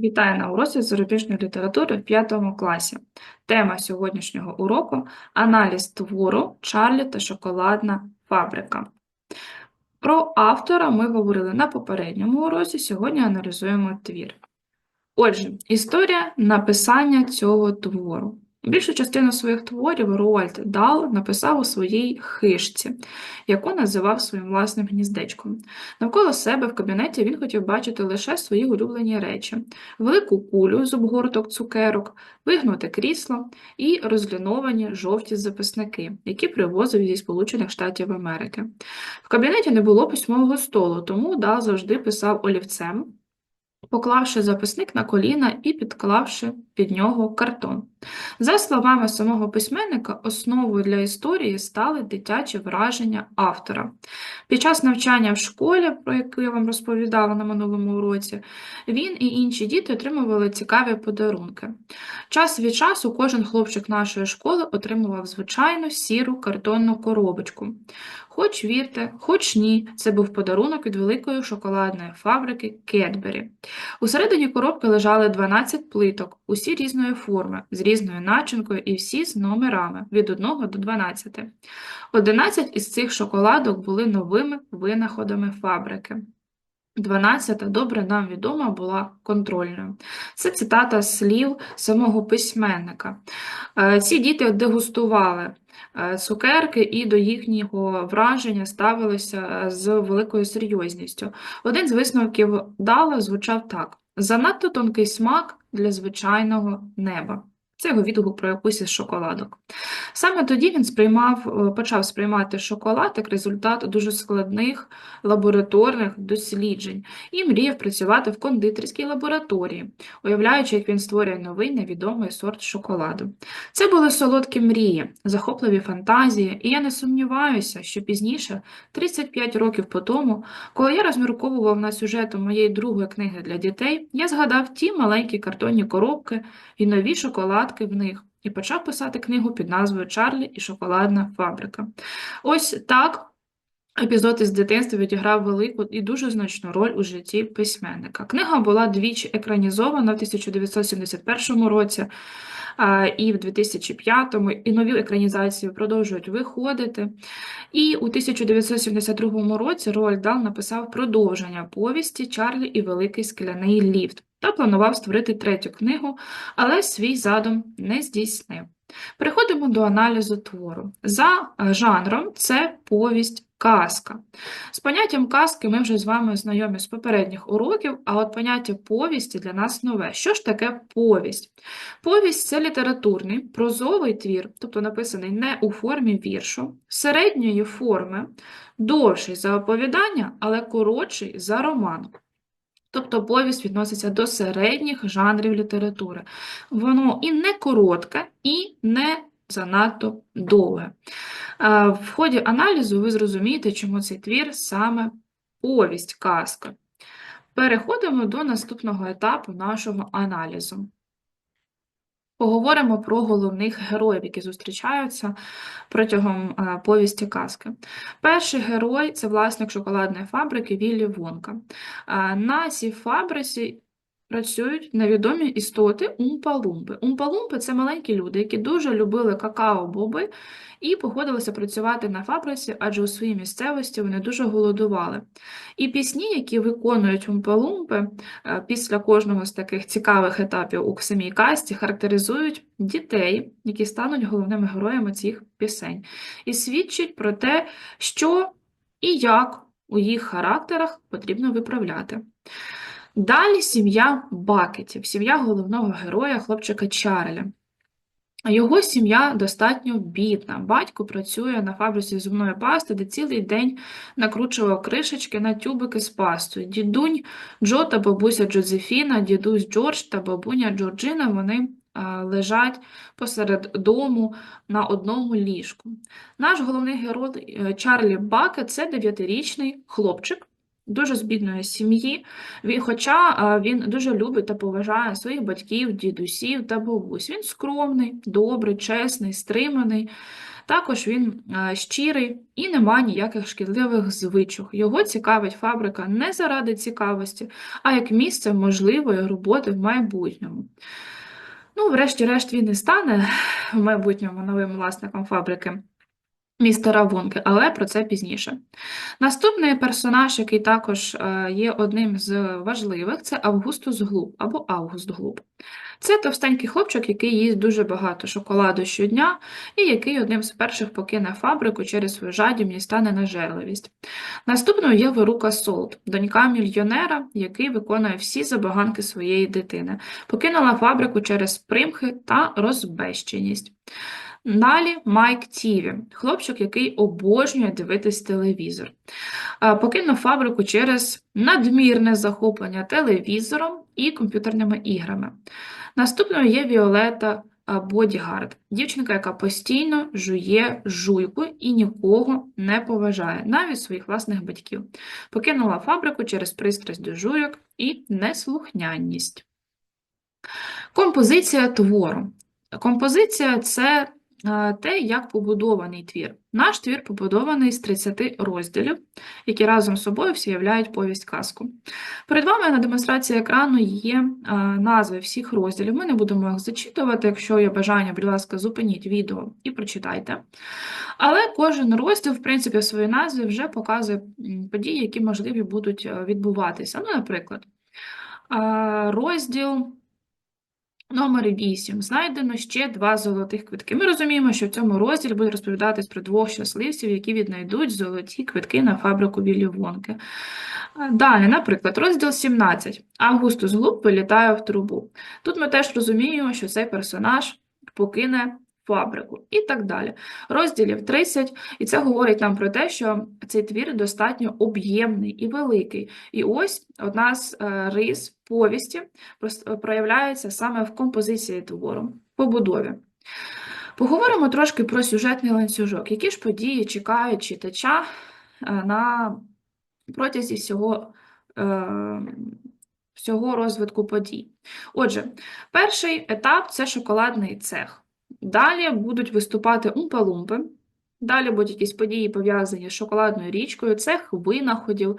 Вітаю на уроці зарубіжної літератури в 5 класі. Тема сьогоднішнього уроку – аналіз твору «Чарлі та шоколадна фабрика». Про автора ми говорили на попередньому уроці, сьогодні аналізуємо твір. Отже, історія написання цього твору. Більшу частину своїх творів Роальд Дал написав у своїй хижці, яку називав своїм власним гніздечком. Навколо себе в кабінеті він хотів бачити лише свої улюблені речі: велику кулю з обгорток цукерок, вигнуте крісло і розліновані жовті записники, які привозив зі Сполучених Штатів Америки. В кабінеті не було письмового столу, тому Дал завжди писав олівцем поклавши записник на коліна і підклавши під нього картон. За словами самого письменника, основою для історії стали дитячі враження автора. Під час навчання в школі, про яку я вам розповідала на минулому уроці, він і інші діти отримували цікаві подарунки. Час від часу кожен хлопчик нашої школи отримував звичайну сіру картонну коробочку. Хоч вірте, хоч ні, це був подарунок від великої шоколадної фабрики Кетбері. Усередині коробки лежали 12 плиток, усі різної форми, з різною начинкою і всі з номерами від 1 до 12. 11 із цих шоколадок були новими винаходами фабрики. Дванадцята, добре нам відома, була контрольною. Це цитата слів самого письменника. Е, Ці діти дегустували е, цукерки і до їхнього враження ставилися е, з великою серйозністю. Один з висновків Дала звучав так: занадто тонкий смак для звичайного неба. Це його відгук про якусь із шоколадок. Саме тоді він сприймав, е, почав сприймати шоколад як результат дуже складних лабораторних досліджень і мріяв працювати в кондитерській лабораторії, уявляючи, як він створює новий невідомий сорт шоколаду. Це були солодкі мрії, захопливі фантазії, і я не сумніваюся, що пізніше, 35 років по тому, коли я розмірковував над сюжетом моєї другої книги для дітей, я згадав ті маленькі картонні коробки і нові шоколадки в них і почав писати книгу під назвою Чарлі і шоколадна фабрика. Ось так. Епізод із дитинства відіграв велику і дуже значну роль у житті письменника. Книга була двічі екранізована в 1971 році і в 2005, і нові екранізації продовжують виходити. І у 1972 році Роальд Дал написав продовження повісті Чарлі і Великий скляний ліфт та планував створити третю книгу, але свій задум не здійснив. Переходимо до аналізу твору. За е, жанром це повість казка. З поняттям казки ми вже з вами знайомі з попередніх уроків, а от поняття повісті для нас нове. Що ж таке повість? Повість це літературний, прозовий твір, тобто написаний не у формі віршу, середньої форми, довший за оповідання, але коротший за роман. Тобто повість відноситься до середніх жанрів літератури. Воно і не коротке, і не занадто довге. В ході аналізу ви зрозумієте, чому цей твір саме повість казка. Переходимо до наступного етапу нашого аналізу. Поговоримо про головних героїв, які зустрічаються протягом е, повісті казки. Перший герой це власник шоколадної фабрики Віллі Вонка. Е, на цій фабриці працюють невідомі істоти умпалумпи. Умпалумпи це маленькі люди, які дуже любили какао-боби і погодилися працювати на фабриці, адже у своїй місцевості вони дуже голодували. І пісні, які виконують умпалумпи е, після кожного з таких цікавих етапів у самій касті, характеризують дітей, які стануть головними героями цих пісень, і свідчать про те, що і як у їх характерах потрібно виправляти. Далі сім'я Бакетів, сім'я головного героя, хлопчика Чарля. Його сім'я достатньо бідна. Батько працює на фабриці зубної пасти, де цілий день накручував кришечки на тюбики з пастою. Дідунь Джо та бабуся Джозефіна, дідусь Джордж та бабуня Джорджина вони лежать посеред дому на одному ліжку. Наш головний герой е, Чарлі Бакет – це дев'ятирічний хлопчик, дуже з бідної сім'ї, хоча він дуже любить та поважає своїх батьків, дідусів та бабусь. Він скромний, добрий, чесний, стриманий Також він е, щирий і не має ніяких шкідливих звичок. Його цікавить фабрика не заради цікавості, а як місце можливої роботи в майбутньому. Ну, врешті-решт, він і стане в майбутньому новим власником фабрики містера Вонки, але про це пізніше. Наступний персонаж, який також е, є одним з важливих, це Августус Глуб або Август Глуб. Це товстенький хлопчик, який їсть дуже багато шоколаду щодня, і який одним з перших покине фабрику через свою жадібність та ненажерливість. Наступною є Верука Солт, донька мільйонера, який виконує всі забаганки своєї дитини. Покинула фабрику через примхи та розбещеність. Далі Майк Тіві, хлопчик, який обожнює дивитись телевізор. Покинув фабрику через надмірне захоплення телевізором і комп'ютерними іграми. Наступною є Віолета Бодігард, дівчинка, яка постійно жує жуйку і нікого не поважає, навіть своїх власних батьків. Покинула фабрику через пристрасть до жуйок і неслухняність. Композиція твору. Композиція це те, як побудований твір. Наш твір побудований з 30 розділів, які разом з собою всі являють повість казку. Перед вами на демонстрації екрану є е, назви всіх розділів. Ми не будемо їх зачитувати. Якщо є бажання, будь ласка, зупиніть відео і прочитайте. Але кожен розділ, в принципі, в своїй назві вже показує події, які можливі будуть е, відбуватися. Ну, наприклад, е, розділ. Номер 8. Знайдено ще два золотих квитки. Ми розуміємо, що в цьому розділі буде розповідатись про двох щасливців, які віднайдуть золоті квитки на фабрику Білі Вонки. Далі, наприклад, розділ 17. Августус Глуп вилітає в трубу. Тут ми теж розуміємо, що цей персонаж покине фабрику і так далі. Розділів 30, і це говорить нам про те, що цей твір достатньо об'ємний і великий. І ось одна з е, рис повісті проявляється саме в композиції твору, побудові. Поговоримо трошки про сюжетний ланцюжок. Які ж події чекають читача е, на протязі всього, е, всього розвитку подій? Отже, перший етап це шоколадний цех. Далі будуть виступати умпа-лумпи. Далі будуть якісь події пов'язані з шоколадною річкою, цех винаходів,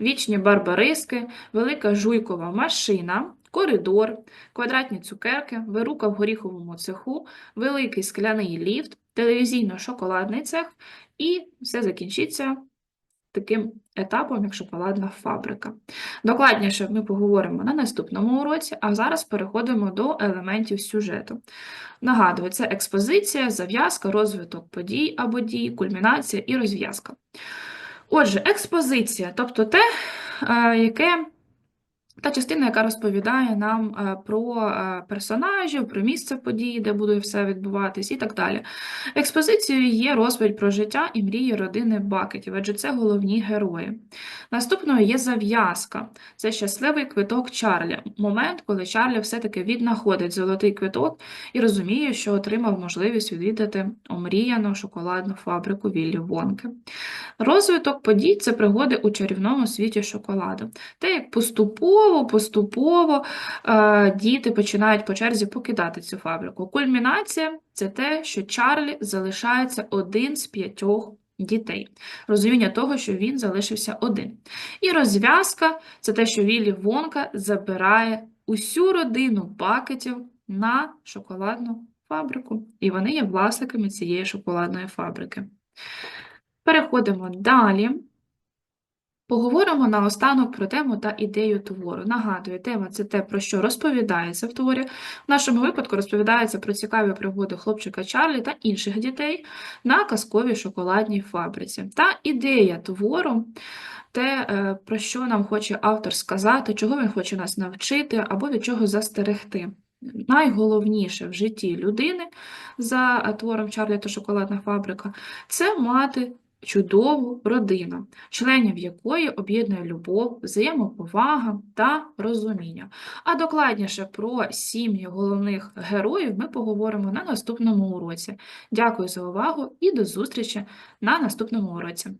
вічні барбариски, велика жуйкова машина, коридор, квадратні цукерки, вирука в горіховому цеху, великий скляний ліфт, телевізійно-шоколадний цех, і все закінчиться таким етапом, як шоколадна фабрика. Докладніше ми поговоримо на наступному уроці, а зараз переходимо до елементів сюжету. Нагадую, це експозиція, зав'язка, розвиток подій або дій, кульмінація і розв'язка. Отже, експозиція, тобто те, е, яке та частина, яка розповідає нам е, про е, персонажів, про місце події, де буде все відбуватись, і так далі. Експозицією є розповідь про життя і мрії родини Бакетів, адже це головні герої. Наступною є зав'язка. Це щасливий квиток Чарлі. Момент, коли Чарлі все-таки віднаходить золотий квиток і розуміє, що отримав можливість відвідати омріяну шоколадну фабрику Віллі Вонки. Розвиток подій це пригоди у чарівному світі шоколаду. Те, як поступово, поступово е, діти починають по черзі покидати цю фабрику. Кульмінація це те, що Чарлі залишається один з п'ятьох дітей. Розуміння того, що він залишився один. І розв'язка це те, що Віллі Вонка забирає усю родину бакетів на шоколадну фабрику. І вони є власниками цієї шоколадної фабрики. Переходимо далі. Поговоримо наостанок про тему та ідею твору. Нагадую, тема це те, про що розповідається в творі. В нашому випадку розповідається про цікаві пригоди хлопчика Чарлі та інших дітей на казковій шоколадній фабриці. Та ідея твору те, е, про що нам хоче автор сказати, чого він хоче нас навчити або від чого застерегти. Найголовніше в житті людини за твором Чарлі та шоколадна фабрика це мати чудову родину, членів якої об'єднує любов, взаємоповага та розуміння. А докладніше про сім'ї головних героїв ми поговоримо на наступному уроці. Дякую за увагу і до зустрічі на наступному уроці.